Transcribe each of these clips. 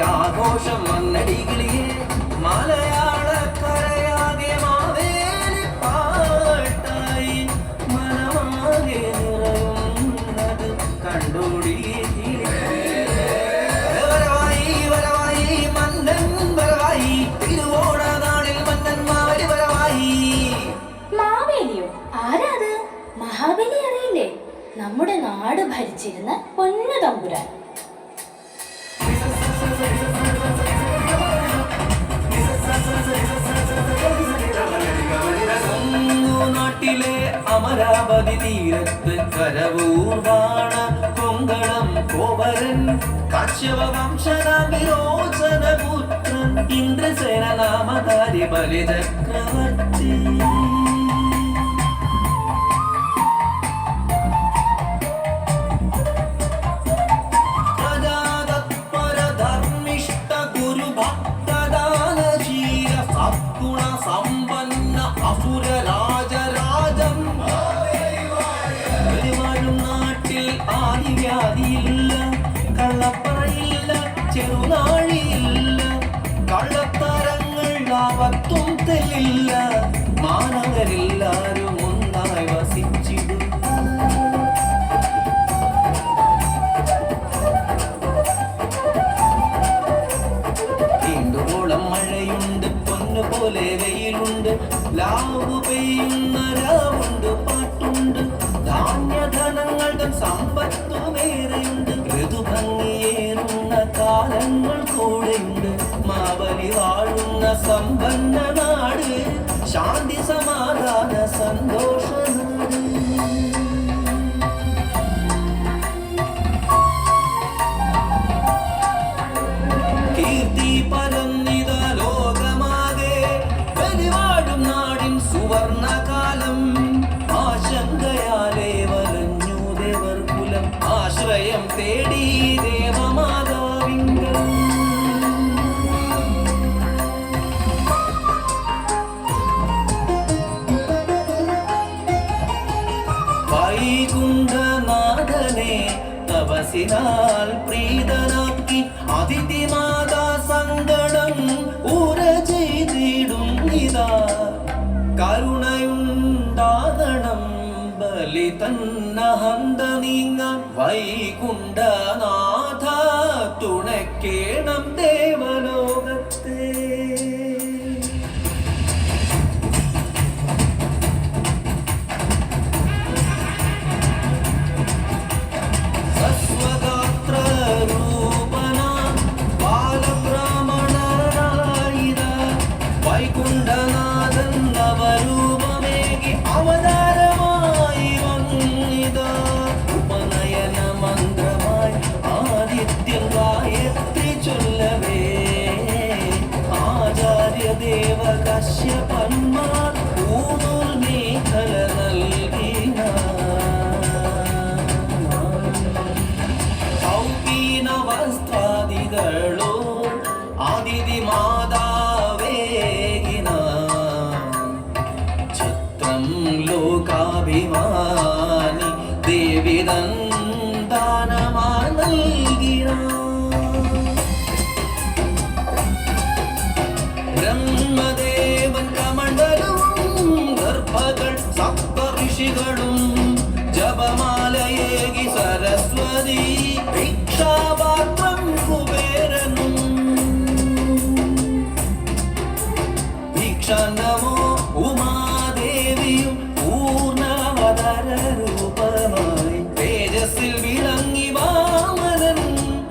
ആഘോഷം വന്നടി കിളിയേ മലയാളക്കരയാകെ മാവേലി പാട്ടായി മനമാകെ നിറയുന്നത് കണ്ടോടി. വരവായി വരവായി വരവായി വരവായി. മാവേലിയോ? നമ്മുടെ നാട് ഭരിച്ചിരുന്ന പൊന്നു തമ്പുരാൻ. അമരാവതി തീരത്ത് കരവൂർവാണ കൊങ്കളം കോവരൻ കാശ്യപ വംശന വിരോചന പുത്രൻ ഇന്ദ്രസേന നാമധാരി ബലിചക്രവർത്തി ചെറുനാഴിയില്ല കള്ളത്തരങ്ങൾ ആപത്തും തെല്ലില്ല. മാനവരെല്ലാരും ഒന്നായി വസിച്ചിടും. വീണ്ടുകോളം മഴയുണ്ട് പൊന്നുപോലെ വെയിലുണ്ട്. ലാവ് പെയ്യുന്ന രാവുണ്ട് പാട്ടുണ്ട്. ധാന്യധനങ്ങളുടെ സമ്പത്തുമേറെയുണ്ട് കാലങ്ങൾ കൂടെയുണ്ട് മാവലി വാഴുന്ന സമ്പന്ന നാട് ശാന്തി സമാധാന സന്തോഷ നാട് കീർത്തി പരന്നിത ലോകമാകെ വെലിവാടും നാടിൻ സുവർണകാലം. ആശങ്കയാലേ വലഞ്ഞു ദേവർ കുലം ആശ്രയം തേടി തപസിനാൽ പ്രീതനാക്കി അതിഥിമാതാ സങ്കടം ഉര ചെയ്തിടും ഇതാ കരുണയുണ്ടാകണം ബലി തന്ന ഹന്ത വൈകുണ്ഠനാഥ തുണക്കേണം ദേവലോകത്തെ పశ్య పన్మాద ഭിക്ഷാപാത്രം കുബേരനും. ഭിക്ഷാന്നമോ ഉമാദേവിയും പൂർണവതര രൂപമായി തേജസ്സിൽ വിളങ്ങി വാമനൻ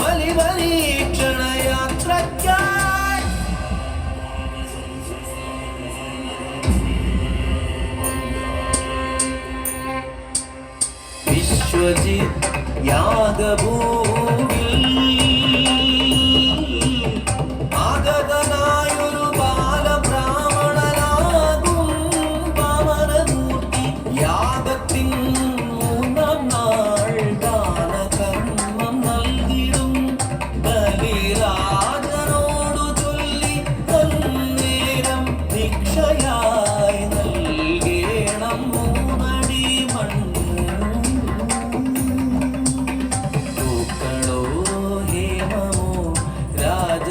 വലി പരീക്ഷണ യാത്രയ്ക്കായി വിശ്വജിത് യാഗഭൂവിൽ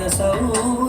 saúde.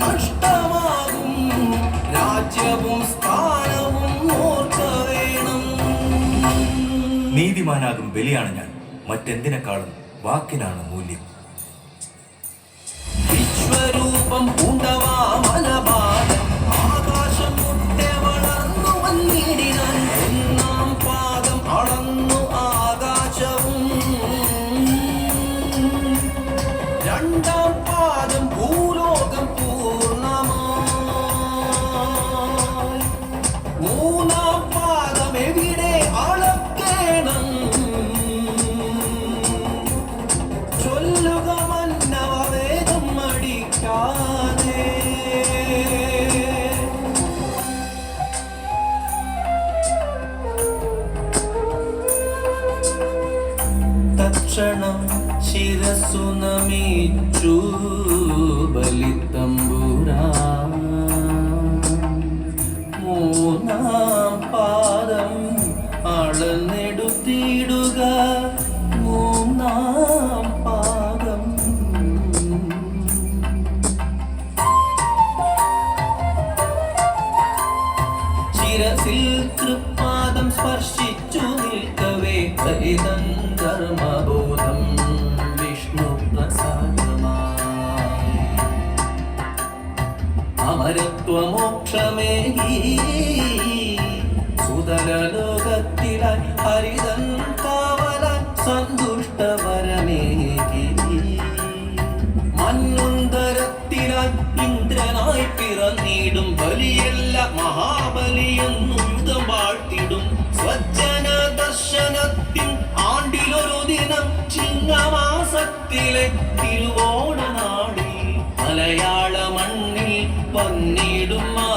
നഷ്ടമാകും രാജ്യവും സ്ഥാനവും നീതിമാനാകും ബലിയാണ് ഞാൻ. മറ്റെന്തിനേക്കാളും വാക്കിനാണ് മൂല്യം. വിശ്വരൂപം പൂണ്ടവാ മലബാരം തക്ഷണം ശിരസു നമിച്ചു ബലിത്തമ്പുരാ. അമരത്വമോക്ഷമേകി സുതലലോകത്തിലായി ഹരിതൻ കാവലാൻ സന്തുഷ്ടവരമേകി മണ്ണുന്തരത്തിലായി ഇന്ദ്രനായി പിറന്നിടും ബലിയല്ല മഹാബലിയെന്നും വാഴ്ത്തിടും സ്വജ്ജന ദർശനത്തിൻ ആണ്ടിലൊരു ദിനം ചിങ്ങമാസത്തിലെ തിരുവോണനാടിൽ Sayyidullah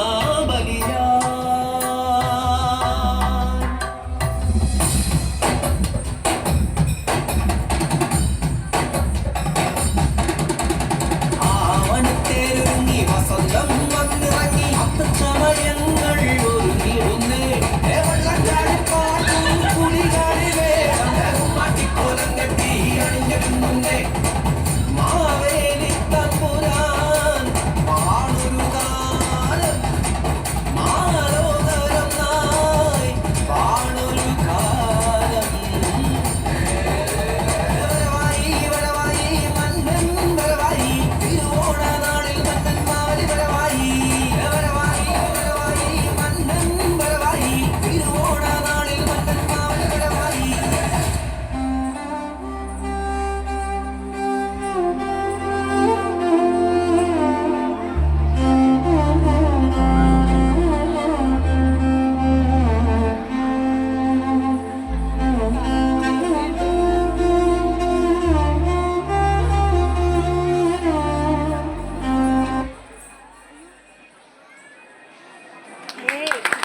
and